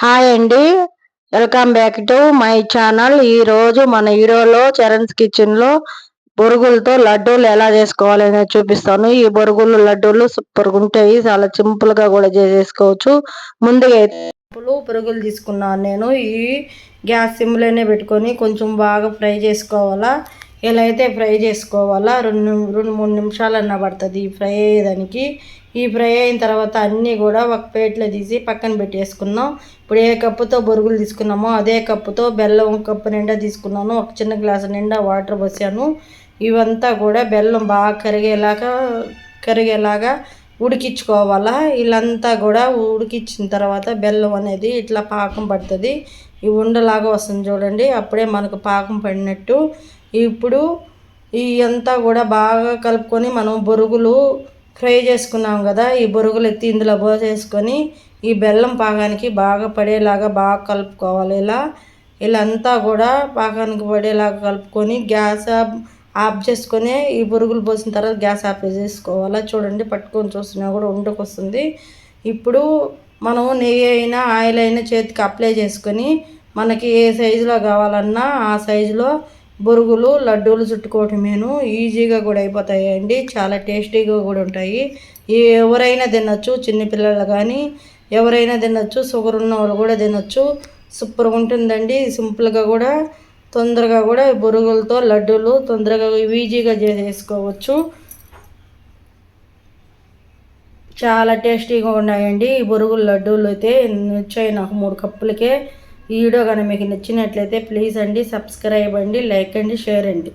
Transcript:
Hi అండి. Welcome back to my channel. ఈ రోజు మన హీరోలో చరణ్స్ కిచెన్లో బొరుగులతో లడ్డూలు ఎలా చేసుకోవాలి అనేది చూపిస్తాను. ఈ బొరుగులు లడ్డూలు సూపర్గా ఉంటాయి. చాలా సింపుల్గా కూడా చేసేసుకోవచ్చు ముందుగా అయితే బొరుగులు తీసుకున్నాను నేను. ఈ గ్యాస్ సిమ్లోనే పెట్టుకొని కొంచెం బాగా ఫ్రై చేసుకోవాలా. ఇలా అయితే ఫ్రై చేసుకోవాలా రెండు రెండు మూడు నిమిషాలన్నా పడుతుంది ఈ ఫ్రై అయ్యేదానికి. ఈ ఫ్రై అయిన తర్వాత అన్నీ కూడా ఒక ప్లేట్లో తీసి పక్కన పెట్టేసుకున్నాం. ఇప్పుడు ఏ కప్పుతో బొరుగులు తీసుకున్నామో అదే కప్పుతో బెల్లం కప్పు నిండా తీసుకున్నాను. ఒక చిన్న గ్లాసు నిండా వాటర్ పోసాను. ఇవంతా కూడా బెల్లం బాగా కరిగేలాగా కరిగేలాగా ఉడికించుకోవాలా? వీళ్ళంతా కూడా ఉడికించిన తర్వాత బెల్లం అనేది ఇట్లా పాకం పడుతుంది. ఈ ఉండలాగా వస్తుంది చూడండి. అప్పుడే మనకు పాకం పడినట్టు. ఇప్పుడు ఈ అంతా కూడా బాగా కలుపుకొని మనం బొరుగులు ఫ్రై చేసుకున్నాం కదా ఈ బొరుగులు ఎత్తి ఇందులో పోసేసుకొని ఈ బెల్లం పాకానికి బాగా పడేలాగా బాగా కలుపుకోవాలి. ఇలా ఇలా అంతా కూడా పాకానికి పడేలాగా కలుపుకొని గ్యాస్ ఆఫ్ చేసుకొని ఈ బొరుగులు పోసిన తర్వాత గ్యాస్ ఆఫ్ చేసుకోవాలా చూడండి పట్టుకొని చూస్తున్నా కూడా ఉండకొస్తుంది. ఇప్పుడు మనం నెయ్యి అయినా ఆయిల్ అయినా చేతికి అప్లై చేసుకొని మనకి ఏ సైజులో కావాలన్నా ఆ సైజులో బొరుగులు లడ్డూలు చుట్టుకోవటమేను ఈజీగా కూడా అయిపోతాయండి. చాలా టేస్టీగా కూడా ఉంటాయి. ఎవరైనా తినొచ్చు చిన్నపిల్లలు కానీ ఎవరైనా తినొచ్చు షుగర్ ఉన్న వాళ్ళు కూడా తినొచ్చు. సూపర్గా ఉంటుందండి. సింపుల్గా కూడా తొందరగా కూడా బొరుగులతో లడ్డూలు తొందరగా ఈజీగా చేసేసుకోవచ్చు. చాలా టేస్టీగా ఉన్నాయండి ఈ బొరుగుల లడ్డూలు అయితే. వచ్చాయి నాకు మూడు కప్పులకే. ఈ వీడియో కానీ మీకు నచ్చినట్లయితే ప్లీజ్ అండి సబ్స్క్రైబ్ అండి లైక్ అండి షేర్ అండి.